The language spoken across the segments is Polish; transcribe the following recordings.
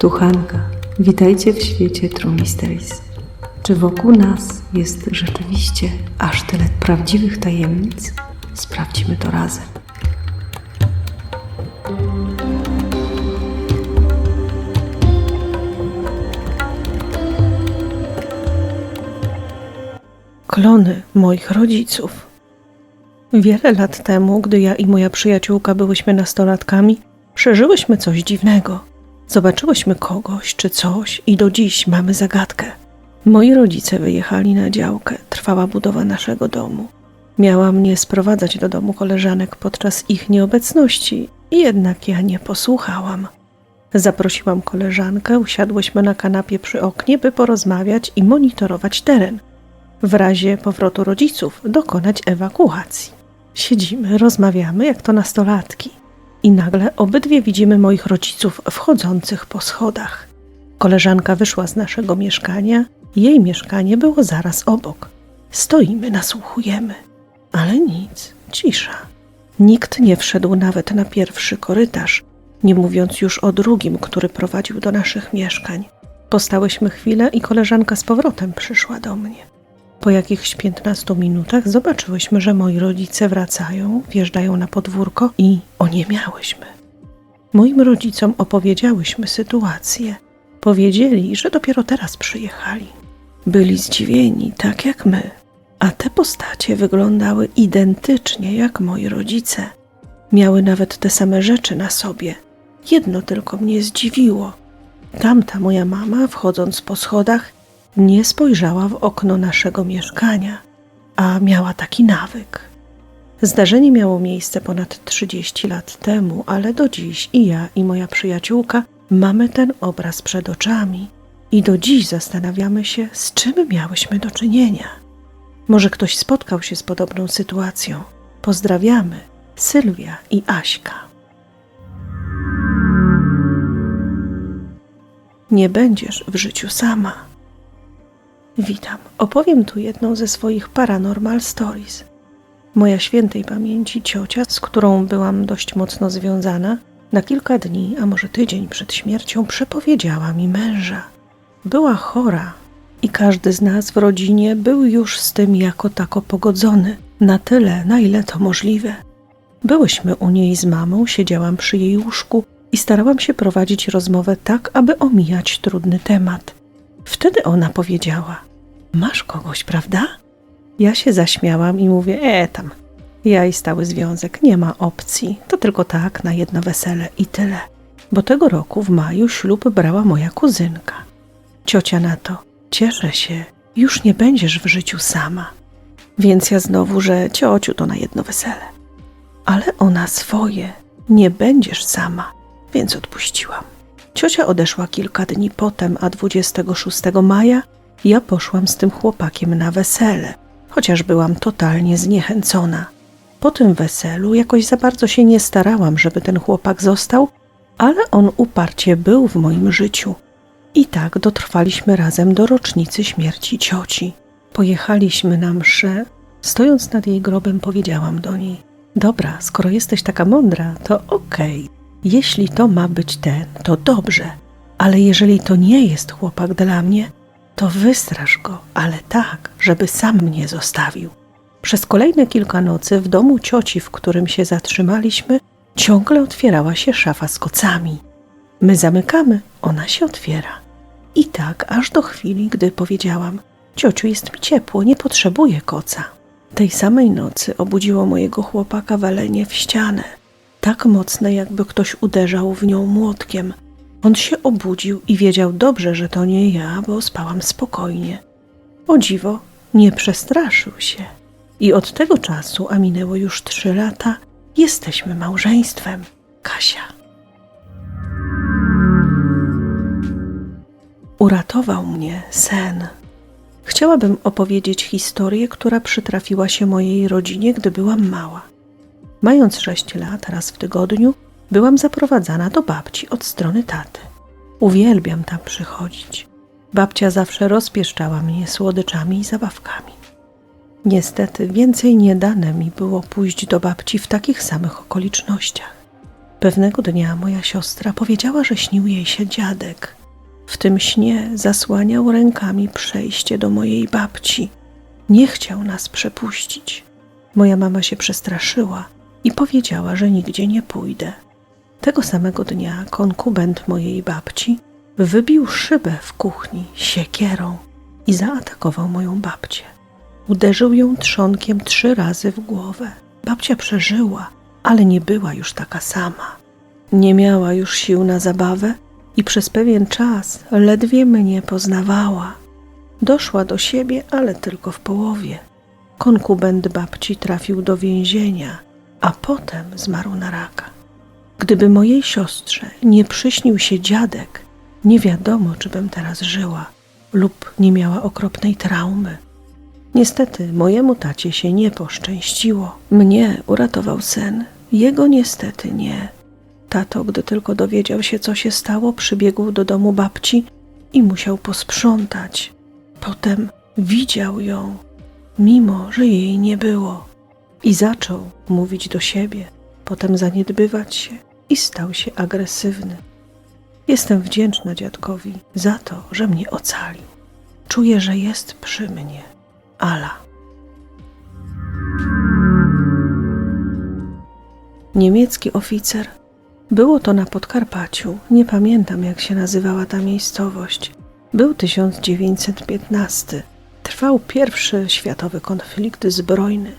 Tu Hanka. Witajcie w świecie True Mysteries. Czy wokół nas jest rzeczywiście aż tyle prawdziwych tajemnic? Sprawdźmy to razem. klony moich rodziców. Wiele lat temu, gdy ja i moja przyjaciółka byłyśmy nastolatkami, przeżyłyśmy coś dziwnego. Zobaczyłyśmy kogoś czy coś i do dziś mamy zagadkę. Moi rodzice wyjechali na działkę, trwała budowa naszego domu. Miała mnie sprowadzać do domu koleżanek podczas ich nieobecności, jednak ja nie posłuchałam. Zaprosiłam koleżankę, usiadłyśmy na kanapie przy oknie, by porozmawiać i monitorować teren w razie powrotu rodziców dokonać ewakuacji. Siedzimy, rozmawiamy jak to nastolatki i nagle obydwie widzimy moich rodziców wchodzących po schodach. Koleżanka wyszła z naszego mieszkania, jej mieszkanie było zaraz obok. Stoimy, nasłuchujemy, ale nic, cisza. Nikt nie wszedł nawet na pierwszy korytarz, nie mówiąc już o drugim, który prowadził do naszych mieszkań. Postałyśmy chwilę i koleżanka z powrotem przyszła do mnie. Po jakichś 15 minutach zobaczyłyśmy, że moi rodzice wracają, wjeżdżają na podwórko i oniemiałyśmy. Moim rodzicom opowiedziałyśmy sytuację. Powiedzieli, że dopiero teraz przyjechali. Byli zdziwieni, tak jak my, a te postacie wyglądały identycznie jak moi rodzice. Miały nawet te same rzeczy na sobie. Jedno tylko mnie zdziwiło. Tamta moja mama, wchodząc po schodach, nie spojrzała w okno naszego mieszkania, a miała taki nawyk. Zdarzenie miało miejsce ponad 30 lat temu, ale do dziś i ja, i moja przyjaciółka mamy ten obraz przed oczami i do dziś zastanawiamy się, z czym miałyśmy do czynienia. Może ktoś spotkał się z podobną sytuacją. Pozdrawiamy, Sylwia i Aśka. Nie będziesz w życiu sama. Witam. Opowiem tu jedną ze swoich paranormal stories. Moja świętej pamięci ciocia, z którą byłam dość mocno związana, na kilka dni, a może tydzień przed śmiercią przepowiedziała mi męża. Była chora i każdy z nas w rodzinie był już z tym jako tako pogodzony, na tyle, na ile to możliwe. Byłyśmy u niej z mamą, siedziałam przy jej łóżku i starałam się prowadzić rozmowę tak, aby omijać trudny temat. Wtedy ona powiedziała: Masz kogoś, prawda? Ja się zaśmiałam i mówię: E, tam. Ja i stały związek, nie ma opcji. To tylko tak na jedno wesele i tyle. Bo tego roku w maju ślub brała moja kuzynka. Ciocia na to: Cieszę się, już nie będziesz w życiu sama. Więc ja znowu, że ciociu to na jedno wesele. Ale ona swoje, nie będziesz sama, więc odpuściłam. Ciocia odeszła kilka dni potem, a 26 maja ja poszłam z tym chłopakiem na wesele, chociaż byłam totalnie zniechęcona. Po tym weselu jakoś za bardzo się nie starałam, żeby ten chłopak został, ale on uparcie był w moim życiu. I tak dotrwaliśmy razem do rocznicy śmierci cioci. Pojechaliśmy na mszę. Stojąc nad jej grobem, powiedziałam do niej: Dobra, skoro jesteś taka mądra, to okej. Jeśli to ma być ten, to dobrze, ale jeżeli to nie jest chłopak dla mnie, to wystrasz go, ale tak, żeby sam mnie zostawił. Przez kolejne kilka nocy w domu cioci, w którym się zatrzymaliśmy, ciągle otwierała się szafa z kocami. My zamykamy, ona się otwiera. I tak aż do chwili, gdy powiedziałam: Ciociu, jest mi ciepło, nie potrzebuję koca. Tej samej nocy obudziło mojego chłopaka walenie w ścianę tak mocne, jakby ktoś uderzał w nią młotkiem. On się obudził i wiedział dobrze, że to nie ja, bo spałam spokojnie. O dziwo, nie przestraszył się. I od tego czasu, a minęło już trzy lata, jesteśmy małżeństwem. Kasia. Uratował mnie sen. Chciałabym opowiedzieć historię, która przytrafiła się mojej rodzinie, gdy byłam mała. Mając sześć lat, raz w tygodniu byłam zaprowadzana do babci od strony taty. Uwielbiam tam przychodzić. Babcia zawsze rozpieszczała mnie słodyczami i zabawkami. Niestety więcej nie dane mi było pójść do babci w takich samych okolicznościach. Pewnego dnia moja siostra powiedziała, że śnił jej się dziadek. W tym śnie zasłaniał rękami przejście do mojej babci. Nie chciał nas przepuścić. Moja mama się przestraszyła i powiedziała, że nigdzie nie pójdę. Tego samego dnia konkubent mojej babci wybił szybę w kuchni siekierą i zaatakował moją babcię. Uderzył ją trzonkiem trzy razy w głowę. Babcia przeżyła, ale nie była już taka sama. Nie miała już sił na zabawę i przez pewien czas ledwie mnie poznawała. Doszła do siebie, ale tylko w połowie. Konkubent babci trafił do więzienia, a potem zmarł na raka. Gdyby mojej siostrze nie przyśnił się dziadek, nie wiadomo, czy bym teraz żyła lub nie miała okropnej traumy. Niestety mojemu tacie się nie poszczęściło. Mnie uratował sen, jego niestety nie. Tato, gdy tylko dowiedział się, co się stało, przybiegł do domu babci i musiał posprzątać. Potem widział ją, mimo że jej nie było, i zaczął mówić do siebie, potem zaniedbywać się i stał się agresywny. Jestem wdzięczna dziadkowi za to, że mnie ocalił. Czuję, że jest przy mnie. Ala. Niemiecki oficer. Było to na Podkarpaciu. Nie pamiętam, jak się nazywała ta miejscowość. Był 1915. Trwał pierwszy światowy konflikt zbrojny.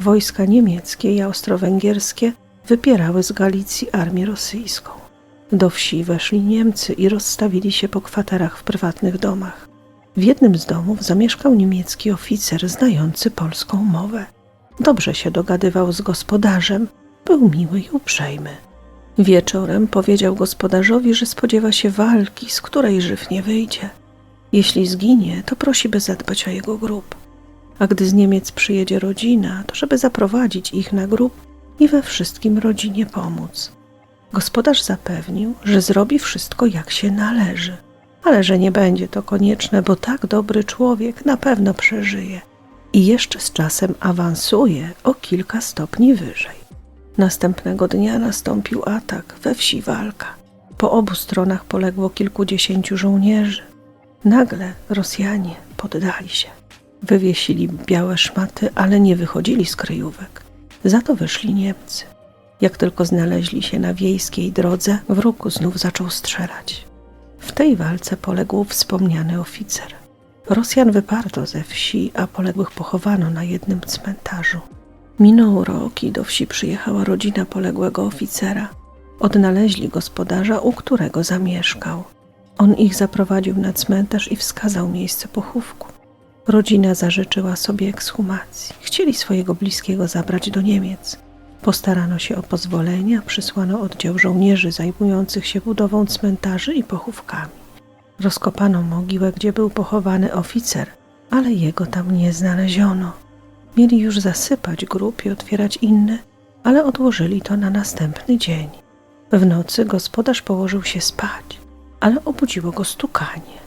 Wojska niemieckie i austro-węgierskie wypierały z Galicji armię rosyjską. Do wsi weszli Niemcy i rozstawili się po kwaterach w prywatnych domach. W jednym z domów zamieszkał niemiecki oficer znający polską mowę. Dobrze się dogadywał z gospodarzem, był miły i uprzejmy. Wieczorem powiedział gospodarzowi, że spodziewa się walki, z której żyw nie wyjdzie. Jeśli zginie, to prosi, by zadbać o jego grób. A gdy z Niemiec przyjedzie rodzina, to żeby zaprowadzić ich na grób i we wszystkim rodzinie pomóc. Gospodarz zapewnił, że zrobi wszystko jak się należy, ale że nie będzie to konieczne, bo tak dobry człowiek na pewno przeżyje i jeszcze z czasem awansuje o kilka stopni wyżej. Następnego dnia nastąpił atak, we wsi walka. Po obu stronach poległo kilkudziesięciu żołnierzy. Nagle Rosjanie poddali się. Wywiesili białe szmaty, ale nie wychodzili z kryjówek. Za to wyszli Niemcy. Jak tylko znaleźli się na wiejskiej drodze, wróg znów zaczął strzelać. W tej walce poległ wspomniany oficer. Rosjan wyparto ze wsi, a poległych pochowano na jednym cmentarzu. Minął rok i do wsi przyjechała rodzina poległego oficera. Odnaleźli gospodarza, u którego zamieszkał. On ich zaprowadził na cmentarz i wskazał miejsce pochówku. Rodzina zażyczyła sobie ekshumacji. Chcieli swojego bliskiego zabrać do Niemiec. Postarano się o pozwolenia, przysłano oddział żołnierzy zajmujących się budową cmentarzy i pochówkami. Rozkopano mogiłę, gdzie był pochowany oficer, ale jego tam nie znaleziono. Mieli już zasypać grób i otwierać inny, ale odłożyli to na następny dzień. W nocy gospodarz położył się spać, ale obudziło go stukanie.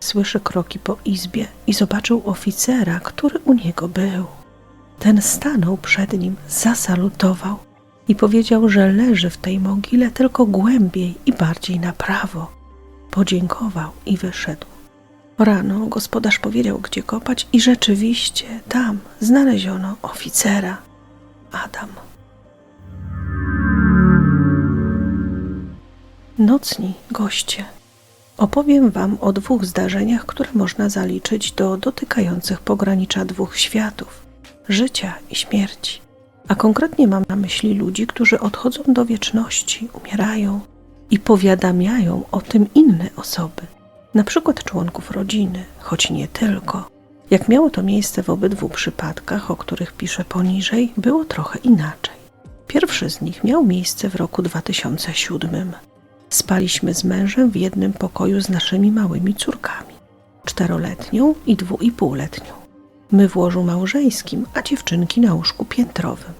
Słyszy kroki po izbie i zobaczył oficera, który u niego był. Ten stanął przed nim, zasalutował i powiedział, że leży w tej mogile tylko głębiej i bardziej na prawo. Podziękował i wyszedł. Rano gospodarz powiedział, gdzie kopać, i rzeczywiście tam znaleziono oficera. Adam. Nocni goście. Opowiem Wam o dwóch zdarzeniach, które można zaliczyć do dotykających pogranicza dwóch światów życia i śmierci. A konkretnie mam na myśli ludzi, którzy odchodzą do wieczności, umierają i powiadamiają o tym inne osoby, na przykład członków rodziny, choć nie tylko. Jak miało to miejsce w obydwu przypadkach, o których piszę poniżej, było trochę inaczej. Pierwszy z nich miał miejsce w roku 2007. Spaliśmy z mężem w jednym pokoju z naszymi małymi córkami, czteroletnią i dwuipółletnią. My w łożu małżeńskim, a dziewczynki na łóżku piętrowym.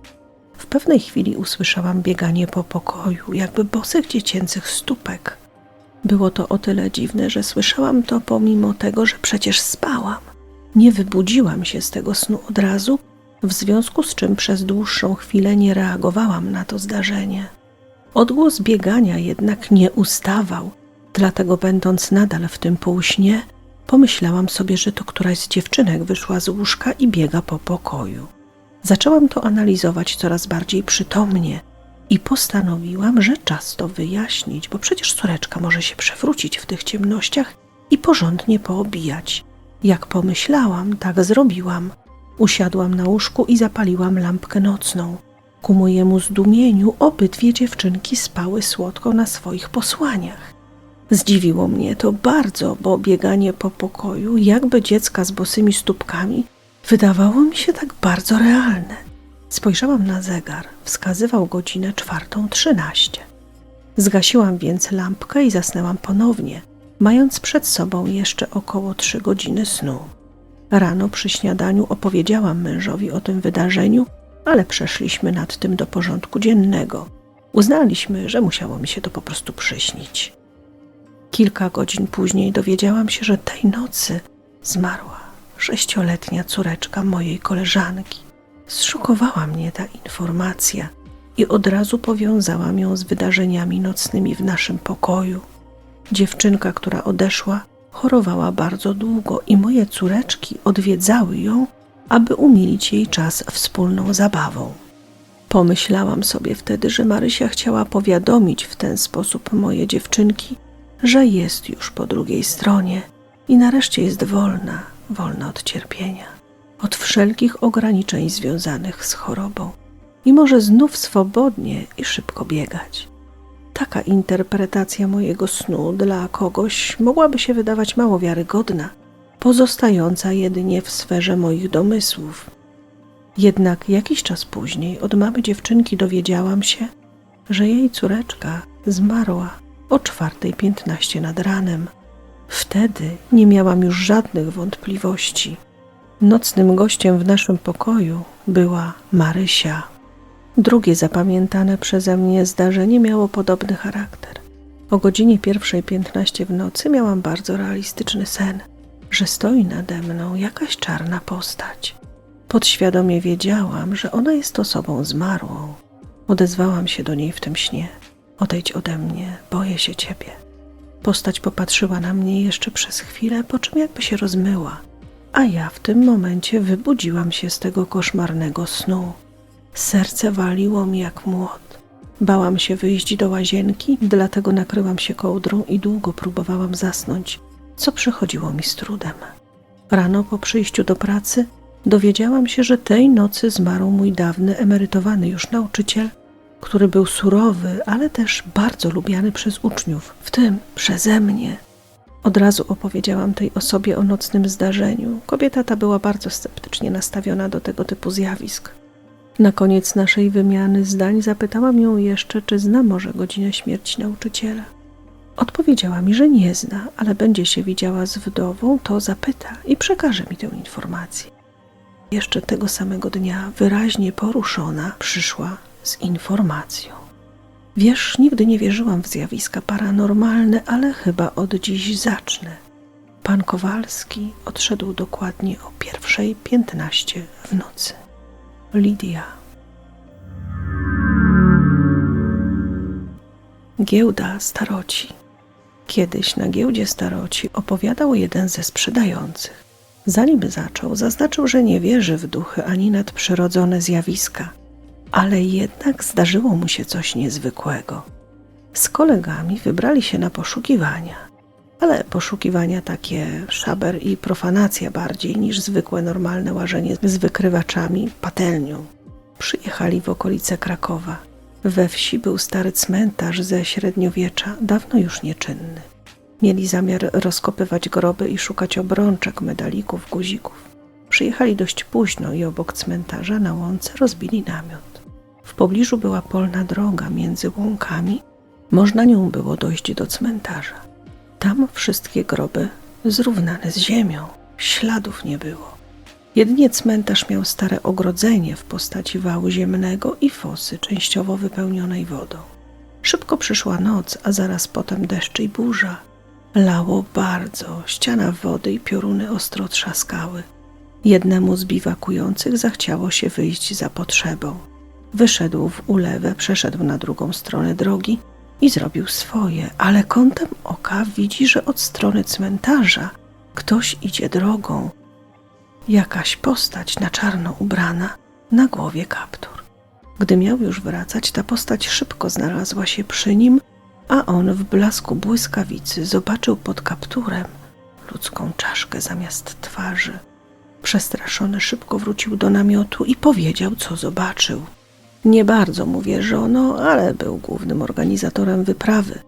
W pewnej chwili usłyszałam bieganie po pokoju, jakby bosych dziecięcych stópek. Było to o tyle dziwne, że słyszałam to pomimo tego, że przecież spałam. Nie wybudziłam się z tego snu od razu, w związku z czym przez dłuższą chwilę nie reagowałam na to zdarzenie. Odgłos biegania jednak nie ustawał, dlatego będąc nadal w tym półśnie, pomyślałam sobie, że to któraś z dziewczynek wyszła z łóżka i biega po pokoju. Zaczęłam to analizować coraz bardziej przytomnie i postanowiłam, że czas to wyjaśnić, bo przecież córeczka może się przewrócić w tych ciemnościach i porządnie poobijać. Jak pomyślałam, tak zrobiłam. Usiadłam na łóżku i zapaliłam lampkę nocną. Ku mojemu zdumieniu obydwie dziewczynki spały słodko na swoich posłaniach. Zdziwiło mnie to bardzo, bo bieganie po pokoju, jakby dziecka z bosymi stópkami, wydawało mi się tak bardzo realne. Spojrzałam na zegar, wskazywał godzinę czwartą trzynaście. Zgasiłam więc lampkę i zasnęłam ponownie, mając przed sobą jeszcze około trzy godziny snu. Rano przy śniadaniu opowiedziałam mężowi o tym wydarzeniu, ale przeszliśmy nad tym do porządku dziennego. Uznaliśmy, że musiało mi się to po prostu przyśnić. Kilka godzin później dowiedziałam się, że tej nocy zmarła sześcioletnia córeczka mojej koleżanki. Zszokowała mnie ta informacja i od razu powiązałam ją z wydarzeniami nocnymi w naszym pokoju. Dziewczynka, która odeszła, chorowała bardzo długo i moje córeczki odwiedzały ją, aby umilić jej czas wspólną zabawą. Pomyślałam sobie wtedy, że Marysia chciała powiadomić w ten sposób moje dziewczynki, że jest już po drugiej stronie i nareszcie jest wolna, wolna od cierpienia, od wszelkich ograniczeń związanych z chorobą i może znów swobodnie i szybko biegać. Taka interpretacja mojego snu dla kogoś mogłaby się wydawać mało wiarygodna, pozostająca jedynie w sferze moich domysłów. Jednak jakiś czas później od mamy dziewczynki dowiedziałam się, że jej córeczka zmarła o 4.15 nad ranem. Wtedy nie miałam już żadnych wątpliwości. Nocnym gościem w naszym pokoju była Marysia. Drugie zapamiętane przeze mnie zdarzenie miało podobny charakter. O godzinie 1.15 w nocy miałam bardzo realistyczny sen, że stoi nade mną jakaś czarna postać. Podświadomie wiedziałam, że ona jest osobą zmarłą. Odezwałam się do niej w tym śnie. Odejdź ode mnie, boję się ciebie. Postać popatrzyła na mnie jeszcze przez chwilę, po czym jakby się rozmyła, a ja w tym momencie wybudziłam się z tego koszmarnego snu. Serce waliło mi jak młot. Bałam się wyjść do łazienki, dlatego nakryłam się kołdrą i długo próbowałam zasnąć, co przychodziło mi z trudem. Rano po przyjściu do pracy dowiedziałam się, że tej nocy zmarł mój dawny emerytowany już nauczyciel, który był surowy, ale też bardzo lubiany przez uczniów, w tym przeze mnie. Od razu opowiedziałam tej osobie o nocnym zdarzeniu. Kobieta ta była bardzo sceptycznie nastawiona do tego typu zjawisk. Na koniec naszej wymiany zdań zapytałam ją jeszcze, czy zna może godzinę śmierci nauczyciela. Odpowiedziała mi, że nie zna, ale będzie się widziała z wdową, to zapyta i przekaże mi tę informację. Jeszcze tego samego dnia, wyraźnie poruszona, przyszła z informacją. Wiesz, nigdy nie wierzyłam w zjawiska paranormalne, ale chyba od dziś zacznę. Pan Kowalski odszedł dokładnie o pierwszej piętnaście w nocy. Lidia. Giełda staroci. Kiedyś na giełdzie staroci opowiadał jeden ze sprzedających. Zanim zaczął, zaznaczył, że nie wierzy w duchy ani nadprzyrodzone zjawiska, ale jednak zdarzyło mu się coś niezwykłego. Z kolegami wybrali się na poszukiwania, ale poszukiwania takie szaber i profanacja bardziej niż zwykłe normalne łażenie z wykrywaczami, patelnią. Przyjechali w okolice Krakowa. We wsi był stary cmentarz ze średniowiecza, dawno już nieczynny. Mieli zamiar rozkopywać groby i szukać obrączek, medalików, guzików. Przyjechali dość późno i obok cmentarza na łące rozbili namiot. W pobliżu była polna droga między łąkami. Można nią było dojść do cmentarza. Tam wszystkie groby zrównane z ziemią, śladów nie było. Jedynie cmentarz miał stare ogrodzenie w postaci wału ziemnego i fosy częściowo wypełnionej wodą. Szybko przyszła noc, a zaraz potem deszcz i burza. Lało bardzo, ściana wody i pioruny ostro trzaskały. Jednemu z biwakujących zachciało się wyjść za potrzebą. Wyszedł w ulewę, przeszedł na drugą stronę drogi i zrobił swoje, ale kątem oka widzi, że od strony cmentarza ktoś idzie drogą. Jakaś postać na czarno ubrana, na głowie kaptur. Gdy miał już wracać, ta postać szybko znalazła się przy nim, a on w blasku błyskawicy zobaczył pod kapturem ludzką czaszkę zamiast twarzy. Przestraszony szybko wrócił do namiotu i powiedział, co zobaczył. Nie bardzo mu wierzono, ale był głównym organizatorem wyprawy.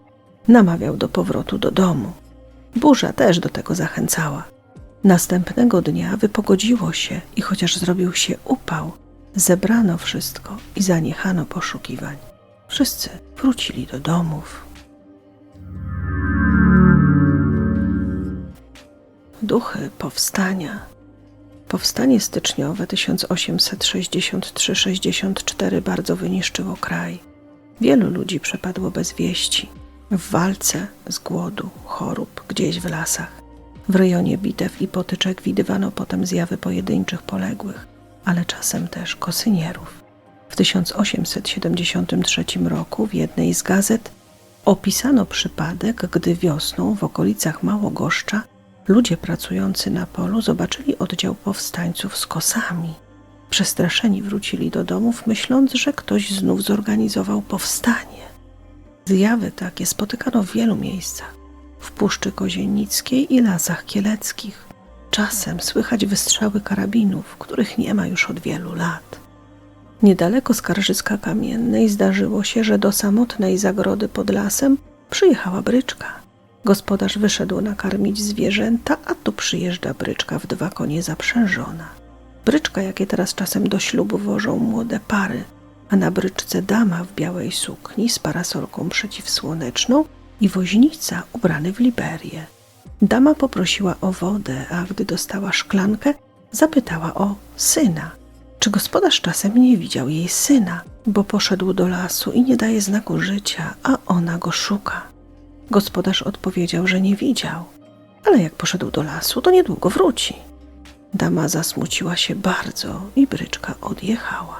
Namawiał do powrotu do domu. Burza też do tego zachęcała. Następnego dnia wypogodziło się i chociaż zrobił się upał, zebrano wszystko i zaniechano poszukiwań. Wszyscy wrócili do domów. Duchy powstania. Powstanie styczniowe 1863-64 bardzo wyniszczyło kraj. Wielu ludzi przepadło bez wieści. W walce, z głodu, chorób, gdzieś w lasach. W rejonie bitew i potyczek widywano potem zjawy pojedynczych poległych, ale czasem też kosynierów. W 1873 roku w jednej z gazet opisano przypadek, gdy wiosną w okolicach Małogoszcza ludzie pracujący na polu zobaczyli oddział powstańców z kosami. Przestraszeni wrócili do domów, myśląc, że ktoś znów zorganizował powstanie. Zjawy takie spotykano w wielu miejscach w Puszczy Kozienickiej i lasach kieleckich. Czasem słychać wystrzały karabinów, których nie ma już od wielu lat. Niedaleko Skarżyska Kamiennej zdarzyło się, że do samotnej zagrody pod lasem przyjechała bryczka. Gospodarz wyszedł nakarmić zwierzęta, a tu przyjeżdża bryczka w dwa konie zaprzężona. Bryczka, jakie teraz czasem do ślubu wożą młode pary, a na bryczce dama w białej sukni z parasolką przeciwsłoneczną i woźnica ubrany w liberię. Dama poprosiła o wodę, a gdy dostała szklankę, zapytała o syna. Czy gospodarz czasem nie widział jej syna, bo poszedł do lasu i nie daje znaku życia, a ona go szuka? Gospodarz odpowiedział, że nie widział, ale jak poszedł do lasu, to niedługo wróci. Dama zasmuciła się bardzo i bryczka odjechała.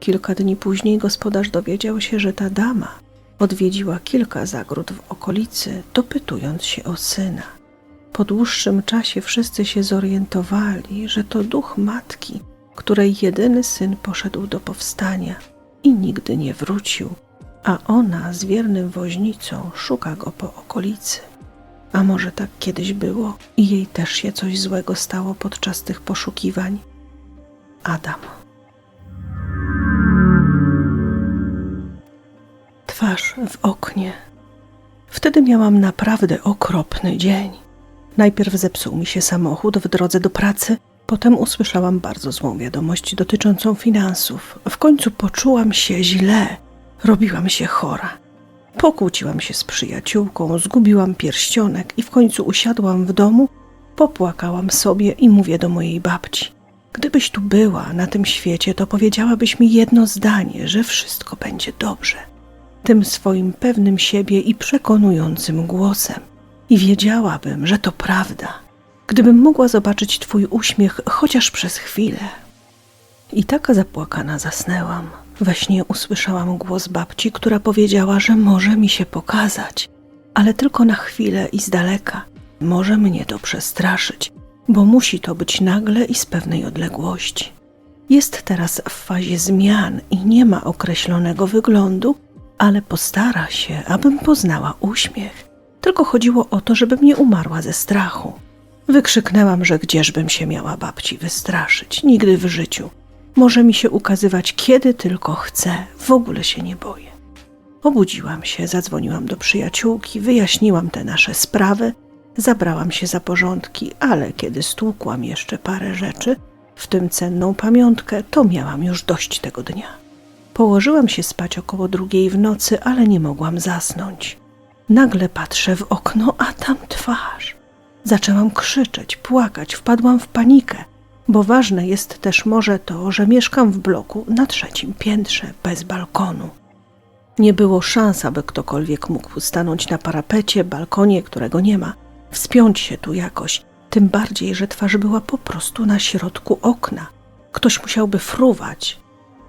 Kilka dni później gospodarz dowiedział się, że ta dama odwiedziła kilka zagród w okolicy, dopytując się o syna. Po dłuższym czasie wszyscy się zorientowali, że to duch matki, której jedyny syn poszedł do powstania i nigdy nie wrócił, a ona z wiernym woźnicą szuka go po okolicy. A może tak kiedyś było i jej też się coś złego stało podczas tych poszukiwań? Adam. Twarz w oknie. Wtedy miałam naprawdę okropny dzień. Najpierw zepsuł mi się samochód w drodze do pracy, potem usłyszałam bardzo złą wiadomość dotyczącą finansów. W końcu poczułam się źle, robiłam się chora. Pokłóciłam się z przyjaciółką, zgubiłam pierścionek i w końcu usiadłam w domu, popłakałam sobie i mówię do mojej babci. Gdybyś tu była na tym świecie, to powiedziałabyś mi jedno zdanie, że wszystko będzie dobrze. Tym swoim pewnym siebie i przekonującym głosem. I wiedziałabym, że to prawda, gdybym mogła zobaczyć Twój uśmiech chociaż przez chwilę. I taka zapłakana zasnęłam. We śnie usłyszałam głos babci, która powiedziała, że może mi się pokazać, ale tylko na chwilę i z daleka. Może mnie to przestraszyć, bo musi to być nagle i z pewnej odległości. Jest teraz w fazie zmian i nie ma określonego wyglądu, ale postara się, abym poznała uśmiech. Tylko chodziło o to, żebym nie umarła ze strachu. Wykrzyknęłam, że gdzieżbym się miała babci wystraszyć, nigdy w życiu. Może mi się ukazywać kiedy tylko chce, w ogóle się nie boję. Obudziłam się, zadzwoniłam do przyjaciółki, wyjaśniłam te nasze sprawy, zabrałam się za porządki, ale kiedy stłukłam jeszcze parę rzeczy, w tym cenną pamiątkę, to miałam już dość tego dnia. Położyłam się spać około drugiej w nocy, ale nie mogłam zasnąć. Nagle patrzę w okno, a tam twarz. Zaczęłam krzyczeć, płakać, wpadłam w panikę, bo ważne jest też może to, że mieszkam w bloku na trzecim piętrze, bez balkonu. Nie było szans, aby ktokolwiek mógł stanąć na parapecie, balkonie, którego nie ma, wspiąć się tu jakoś, tym bardziej, że twarz była po prostu na środku okna. Ktoś musiałby fruwać.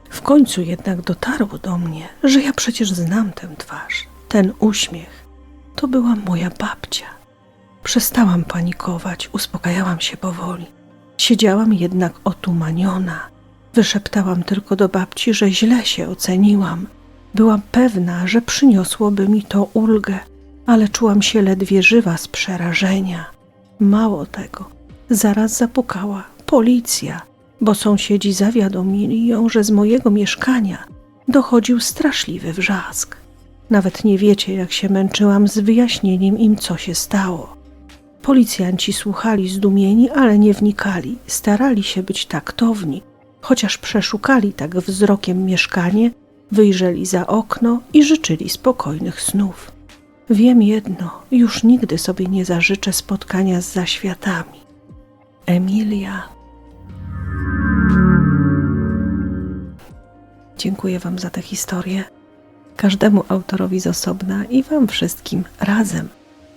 W końcu jednak dotarło do mnie, że ja przecież znam tę twarz, ten uśmiech. To była moja babcia. Przestałam panikować, uspokajałam się powoli. Siedziałam jednak otumaniona. Wyszeptałam tylko do babci, że źle się oceniłam. Byłam pewna, że przyniosłoby mi to ulgę, ale czułam się ledwie żywa z przerażenia. Mało tego, zaraz zapukała policja, bo sąsiedzi zawiadomili ją, że z mojego mieszkania dochodził straszliwy wrzask. Nawet nie wiecie, jak się męczyłam z wyjaśnieniem im, co się stało. Policjanci słuchali zdumieni, ale nie wnikali, starali się być taktowni, chociaż przeszukali tak wzrokiem mieszkanie, wyjrzeli za okno i życzyli spokojnych snów. Wiem jedno, już nigdy sobie nie zażyczę spotkania z zaświatami. Emilia. Dziękuję Wam za tę historię. Każdemu autorowi z osobna i Wam wszystkim razem.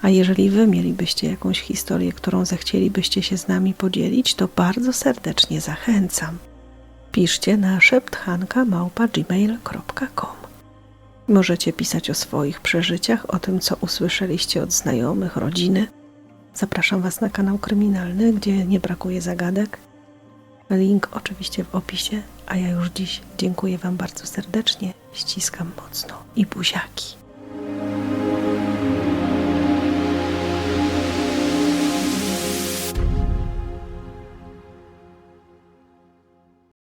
A jeżeli Wy mielibyście jakąś historię, którą zechcielibyście się z nami podzielić, to bardzo serdecznie zachęcam. Piszcie na szepthanka.gmail.com Możecie pisać o swoich przeżyciach, o tym, co usłyszeliście od znajomych, rodziny. Zapraszam Was na kanał kryminalny, gdzie nie brakuje zagadek. Link oczywiście w opisie, a ja już dziś dziękuję Wam bardzo serdecznie, ściskam mocno i buziaki.